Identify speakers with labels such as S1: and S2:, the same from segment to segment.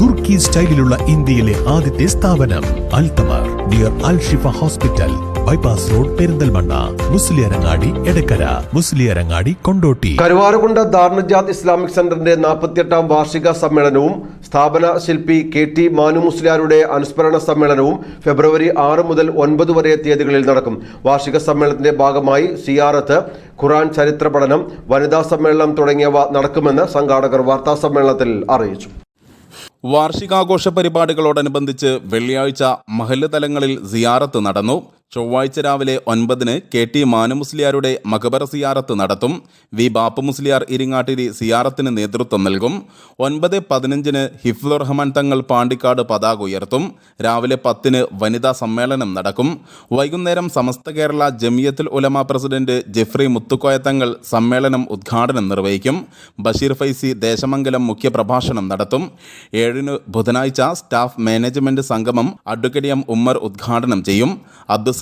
S1: തുർക്കി സ്റ്റൈലിലുള്ള ഇന്ത്യയിലെ ആദ്യത്തെ സ്ഥാപനം അൽതമർ dear Al Shifa hospital bypass road Perinthalmanna. Musliyarangadi Edakkara. Musliyarangadi Kondotty.
S2: Karuvarakundu Darunnajath Islamic സെന്ററിന്റെ നാൽപ്പത്തിയെട്ടാം വാർഷിക സമ്മേളനവും സ്ഥാപന ശില്പി കെ ടി മാനു മുസ്ലിയാരുടെ അനുസ്മരണ സമ്മേളനവും ഫെബ്രുവരി ആറ് മുതൽ ഒൻപത് വരെ തീയതികളിൽ നടക്കും. വാർഷിക സമ്മേളനത്തിന്റെ ഭാഗമായി സിയാറത്ത് ഖുറാൻ ചരിത്ര പഠനം വനിതാ സമ്മേളനം തുടങ്ങിയവ നടക്കുമെന്ന് സംഘാടകർ വാർത്താ സമ്മേളനത്തിൽ അറിയിച്ചു.
S3: വാർഷികാഘോഷ പരിപാടികളോടനുബന്ധിച്ച് വെള്ളിയാഴ്ച മഹല്ല് തലങ്ങളിൽ സിയാറത്ത് നടന്നു. ചൊവ്വാഴ്ച രാവിലെ ഒൻപതിന് കെ ടി മാനുമുസ്ലിയാരുടെ മകബറ സിയാറത്ത് നടത്തും. വി ബാപ്പു മുസ്ലിയാർ ഇരിങ്ങാട്ടിരി സിയാറത്തിന് നേതൃത്വം നൽകും. ഒൻപത് പതിനഞ്ചിന് ഹിഫ്ലുർ റഹ്മാൻ തങ്ങൾ പാണ്ടിക്കാട് പതാക ഉയർത്തും. രാവിലെ പത്തിന് വനിതാ സമ്മേളനം നടക്കും. വൈകുന്നേരം സമസ്ത കേരള ജമിയത്തുൽ ഉലമ പ്രസിഡന്റ് ജെഫ്രി മുത്തുക്കോയ തങ്ങൾ സമ്മേളനം ഉദ്ഘാടനം നിർവഹിക്കും. ബഷീർ ഫൈസി ദേശമംഗലം മുഖ്യപ്രഭാഷണം നടത്തും. ഏഴിന് ബുധനാഴ്ച സ്റ്റാഫ് മാനേജ്മെന്റ് സംഗമം അഡ്വക്കേറ്റ് എം ഉമ്മർ ഉദ്ഘാടനം ചെയ്യും.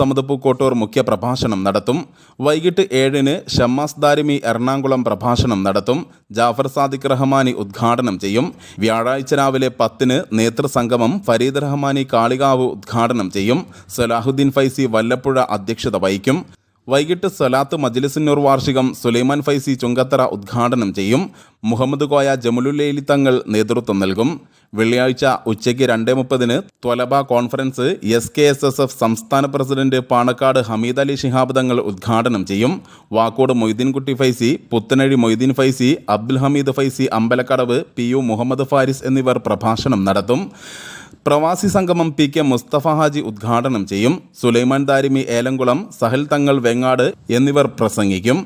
S3: അബ്ദുസമദ് മുഖ്യ പ്രഭാഷണം നടത്തും. വൈകിട്ട് ഏഴിന് ഷമ്മാസ് ദാരിമി എറണാകുളം പ്രഭാഷണം നടത്തും. ജാഫർ സാദിഖ് റഹ്മാനി ഉദ്ഘാടനം ചെയ്യും. വ്യാഴാഴ്ച രാവിലെ പത്തിന് നേതൃസംഗമം ഫരീദ് റഹ്മാനി കാളികാവ് ഉദ്ഘാടനം ചെയ്യും. സലാഹുദ്ദീൻ ഫൈസി വല്ലപ്പുഴ അധ്യക്ഷത വഹിക്കും. വൈകിട്ട് സൊലാത്ത് മജ്ലിസുന്നൂർ വാർഷികം സുലൈമാൻ ഫൈസി ചുങ്കത്തറ ഉദ്ഘാടനം ചെയ്യും. മുഹമ്മദ് കോയ ജമുലുലേലി തങ്ങൾ നേതൃത്വം നൽകും. വെള്ളിയാഴ്ച ഉച്ചയ്ക്ക് രണ്ടേ മുപ്പതിന് Twalaba conference S K S S F സംസ്ഥാന പ്രസിഡന്റ് പാണക്കാട് ഹമീദ് അലി ശിഹാബ് തങ്ങൾ ഉദ്ഘാടനം ചെയ്യും. വാക്കോട് മൊയ്തീൻകുട്ടി ഫൈസി പുത്തനഴി മൊയ്തീൻ ഫൈസി അബ്ദുൽ ഹമീദ് ഫൈസി അമ്പലക്കടവ് പി യു മുഹമ്മദ് ഫാരിസ് എന്നിവർ പ്രഭാഷണം നടത്തും. പ്രവാസി സംഗമം പി കെ മുസ്തഫ ഹാജി ഉദ്ഘാടനം ചെയ്യും. സുലൈമാൻ ദാരിമി ഏലംകുളം സഹൽ തങ്ങൾ വെങ്ങാട് എന്നിവർ പ്രസംഗിക്കും.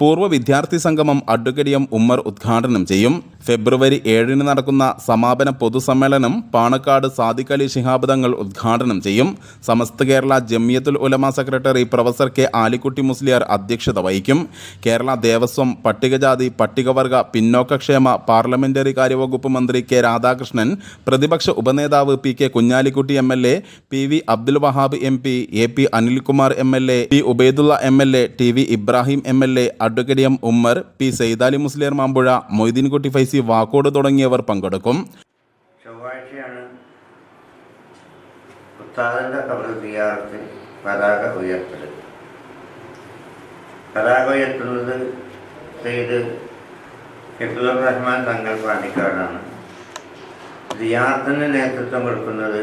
S3: പൂർവ വിദ്യാർത്ഥി സംഗമം അഡ്വക്കേറ്റ് എം ഉമ്മർ ഉദ്ഘാടനം ചെയ്യും. ഫെബ്രുവരി ഏഴിന് നടക്കുന്ന സമാപന പൊതുസമ്മേളനം പാണക്കാട് സാദിഖലി ശിഹാബ് തങ്ങൾ ഉദ്ഘാടനം ചെയ്യും. Samastha Kerala Jamiyyathul Ulama secretary professor K Alikutty Musliyar അധ്യക്ഷത വഹിക്കും. കേരള ദേവസ്വം പട്ടികജാതി പട്ടികവർഗ പിന്നോക്കക്ഷേമ പാർലമെന്ററി കാര്യവകുപ്പ് മന്ത്രി കെ രാധാകൃഷ്ണൻ പ്രതിപക്ഷ ഉപനേതാവ് P K Kunhalikutty M L A P V Abdul Wahab M P A P Anilkumar M L A P Ubaidullah M L A T V Ibrahim M L A advocate M Ummer P Saithali Musliyar Mambuzha Moideenkutty Faizy Vakkode തുടങ്ങിയവർ പങ്കെടുക്കും.
S4: പതാക ഉയർത്തുന്നത് ഹിഫ്ലുർ റഹ്മാൻ തങ്ങൾ പാണ്ടിക്കാടാണ്. സിയാറത്തിന് നേതൃത്വം കൊടുക്കുന്നത്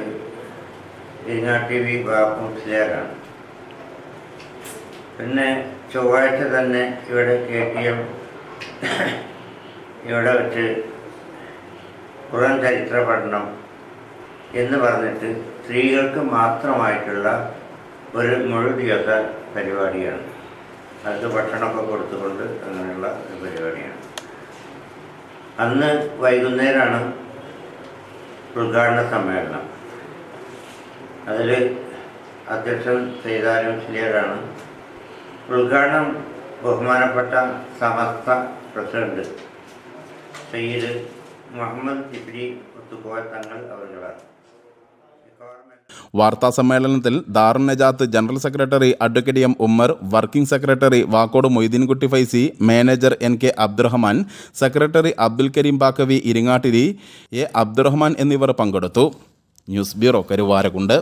S4: Iringatti V Bapu മുസ്ലിയാരാണ് പിന്നെ ചൊവ്വാഴ്ച തന്നെ ഇവിടെ കെ ടി എം ഇവിടെ വെച്ച് ഖുറാൻ ചരിത്ര പഠനം എന്ന് പറഞ്ഞിട്ട് സ്ത്രീകൾക്ക് മാത്രമായിട്ടുള്ള ഒരു മുഴു ദിവസ പരിപാടിയാണ്. അത് ഭക്ഷണമൊക്കെ കൊടുത്തുകൊണ്ട് അങ്ങനെയുള്ള ഒരു പരിപാടിയാണ്. അന്ന് വൈകുന്നേരമാണ് ഉദ്ഘാടന സമ്മേളനം. അതിൽ അധ്യക്ഷൻ ചെയ്താലും ക്ലിയറാണ് ഉദ്ഘാടനം ബഹുമാനപ്പെട്ട സമസ്ത പ്രസിഡന്റ് സയ്യിദ് മുഹമ്മദ് ജിബ്രി ഒത്തുകോയ തങ്ങൾ അവരുകളാണ്
S3: വാർത്താ സമ്മേളനത്തിൽ Darun Najath general secretary advocate M Ummer working secretary Vakkode Moideenkutty Faizy manager N K Abdurahman secretary Abdul Kareem Baqavi Iringattiri A Abdurahman എന്നിവർ പങ്കെടുത്തു. News bureau Karuvarakundu.